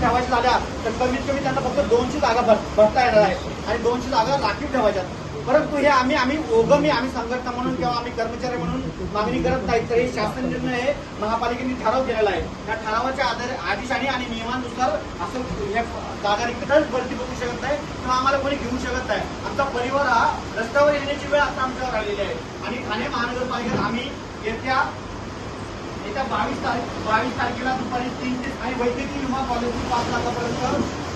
ठेवायच्या झाल्या तर कमीत कमी त्यांना फक्त दोनशे जागा भर- भरता येणार आहे. आणि दोनशे जागा राखीव ठेवायच्या. परंतु हे आम्ही आम्ही ओगमी आम्ही संघटना म्हणून किंवा आम्ही कर्मचारी म्हणून मागणी करत नाही. तर हे शासन निर्णय हे महापालिकेने ठराव केलेला आहे. त्या ठरावाच्या आधारे आदेश आणि नियमानुसार असं या जागा रिक्तच भरती बघू शकत नाही किंवा आम्हाला कोणी घेऊ शकत नाही. आमचा परिवार हा रस्त्यावर येण्याची वेळ आता आमच्यावर आलेली आहे. आणि ठाणे महानगरपालिकेत आम्ही येत्या येत्या बावीस तारीख बावीस तारखेला दुपारी तीन ते आणि वैद्यकीय विमा पॉलिसी पाच लाखापर्यंत.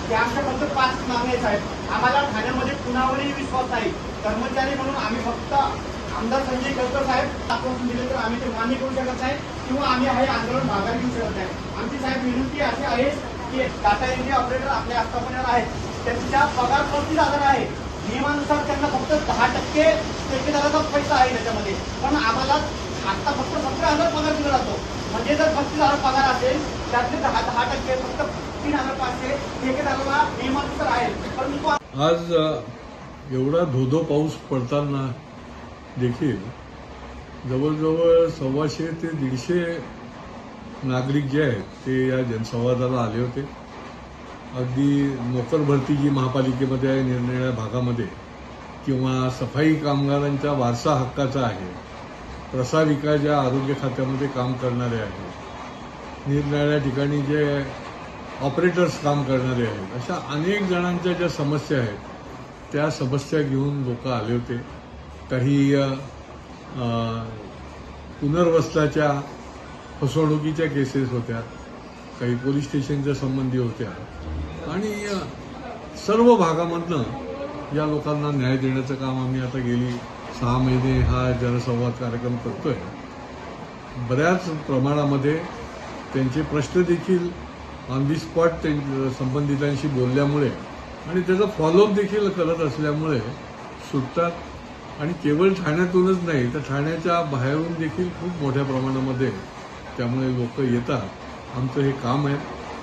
त्या आमच्या फक्त पाच मागण्या आहेत आम्हाला ठाण्यामध्ये कुणावरही विश्वास नाही. कर्मचारी म्हणून आम्ही फक्त आमदार संजय केळकर साहेब आश्वासन दिले तर आम्ही ते मान्य करू शकत नाही किंवा आम्ही हे आंदोलन भागात घेऊ शकत नाही. आमची साहेब विनंती अशी आहे की टाटा इंडिया ऑपरेटर आपल्या आस्थापनेवर आहेत. त्यांच्या पगार पस्तीस हजार आहे. नियमानुसार त्यांना फक्त दहा टक्के ठेकेदाराचा पैसा आहे त्याच्यामध्ये. पण आम्हाला आता फक्त सतरा हजार पगार दिला जातो. म्हणजे जर पस्तीस हजार पगार असेल त्यातले दहा दहा टक्के फक्त तीन हजार पाचशे ठेकेदाराला नियमानुसार आहे. परंतु आज एवढा धोधो पाऊस पडताना देखील जवळजवळ सव्वाशे ते दीडशे नागरिक जे आहेत ते या जनसंवादाला आले होते. अगदी नोकर भरती जी महापालिकेमध्ये आहे निरनिराळ्या भागामध्ये किंवा सफाई कामगारांच्या वारसा हक्काचा आहे प्रसारिका ज्या आरोग्य खात्यामध्ये काम करणारे आहेत निरनिराळ्या ठिकाणी जे ऑपरेटर्स काम करणारे आहेत अशा अनेक जणांच्या ज्या समस्या आहेत त्या समस्या घेऊन लोक आले होते. काही पुनर्वस्ताच्या फसवणुकीच्या केसेस होत्या काही पोलीस स्टेशनच्या संबंधी होत्या. आणि सर्व भागामधनं या लोकांना न्याय देण्याचं काम आम्ही आता गेली सहा महिने हा जनसंवाद कार्यक्रम करतोय. बऱ्याच प्रमाणामध्ये त्यांचे प्रश्न देखील ऑन दी स्पॉट संबंधितांशी बोलल्यामुळे आणि त्याचा फॉलोअप देखील करत असल्यामुळे सुटतात. आणि केवळ ठाण्यातूनच नाही तर ठाण्याच्या बाहेरून देखील खूप मोठ्या प्रमाणामध्ये त्यामुळे लोक येतात. आमचं हे काम आहे.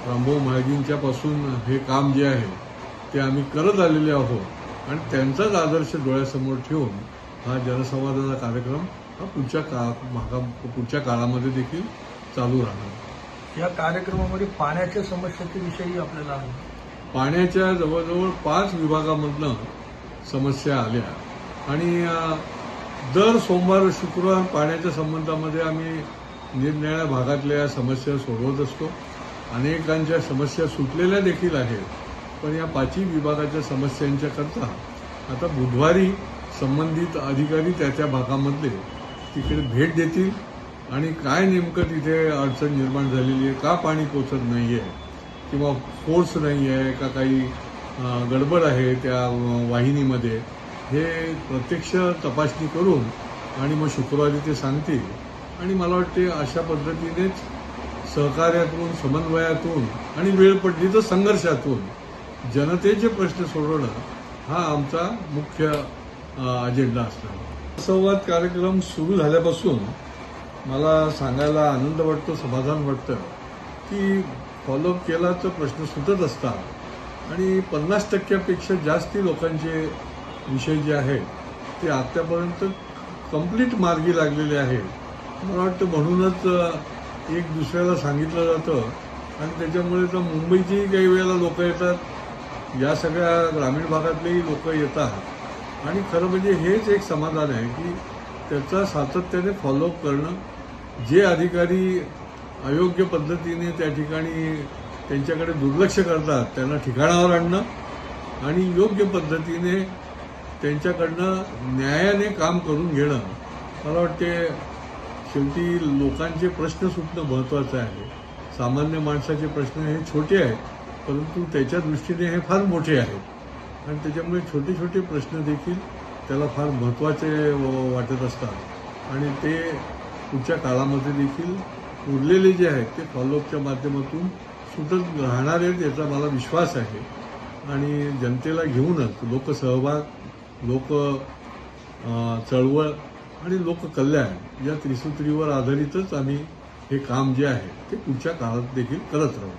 रामभाऊ महाजींच्यापासून हे काम जे आहे ते आम्ही करत आलेले आहोत. आणि त्यांचाच आदर्श डोळ्यासमोर ठेवून हा जनसंवादाचा कार्यक्रम हा पुढच्या का भागा पुढच्या काळामध्ये देखील चालू राहणार. या कार्यक्रमामध्ये पाण्याच्या समस्येच्या विषयी आपल्याला पाण्याच्या जवळजवळ पाच विभागामधनं समस्या आल्या. आणि दर सोमवार शुक्रवार पाण्याच्या संबंधामध्ये आम्ही निरनिराळ्या भागातल्या समस्या सोडवत असतो. अनेकांच्या समस्या सुटलेल्या देखील आहेत. पण या पाचही विभागाच्या समस्यांच्या करता आता बुधवारी संबंधित अधिकारी त्या त्या भागामधले तिकडे भेट देतील आणि काय नेमकं तिथे अडचण निर्माण झालेली आहे का पाणी पोचत नाही आहे किंवा फोर्स नाही आहे का काही गडबड आहे त्या वाहिनीमध्ये हे प्रत्यक्ष तपासणी करून आणि मग शुक्रवारी ते सांगतील. आणि मला वाटते अशा पद्धतीनेच सहकार्यातून समन्वयातून आणि वेळ पडली तर संघर्षातून जनतेचे प्रश्न सोडवणं हा आमचा मुख्य अजेंडा असणार संवाद कार्यक्रम सुरू झाल्यापासून मला सांगायला आनंद वाटतो समाधान वाटतं की फॉलोअप केला तर प्रश्न सुटत असतात आणि पन्नास टक्क्यापेक्षा जास्ती लोकांचे विषय जे आहेत ते आत्तापर्यंत कंप्लीट मार्गी लागलेले आहेत. मला वाटतं म्हणूनच एक दुसऱ्याला सांगितलं जातं आणि त्याच्यामुळे तर मुंबईचीही काही वेळेला लोक येतात. या सगळ्या ग्रामीण भागातलेही लोक येतात. आणि खरं म्हणजे हेच एक समाधान आहे की त्याचा सातत्याने फॉलोअप करणं जे अधिकारी अयोग्य पद्धतीने त्या ठिकाणी त्यांच्याकडे दुर्लक्ष करतात त्यांना ठिकाणावर आणणं आणि योग्य पद्धतीने त्यांच्याकडनं न्यायाने काम करून घेणं मला वाटते शेवटी लोकांचे प्रश्न सुटणं महत्त्वाचं आहे. सामान्य माणसाचे प्रश्न हे छोटे आहेत परंतु त्याच्या दृष्टीने हे फार मोठे आहेत. आणि त्याच्यामुळे छोटे छोटे प्रश्न देखील त्याला फार महत्त्वाचे व- वाटत असतात. आणि ते पुढच्या काळामध्ये देखील उरलेले जे आहेत ते फॉलोअपच्या माध्यमातून सुटत राहणार आहेत याचा मला विश्वास आहे. आणि जनतेला घेऊनच लोकसहभाग लोक चळवळ आणि लोककल्याण या त्रिसूत्रीवर आधारितच आम्ही हे काम जे आहे ते पुढच्या काळात देखील करत राहू.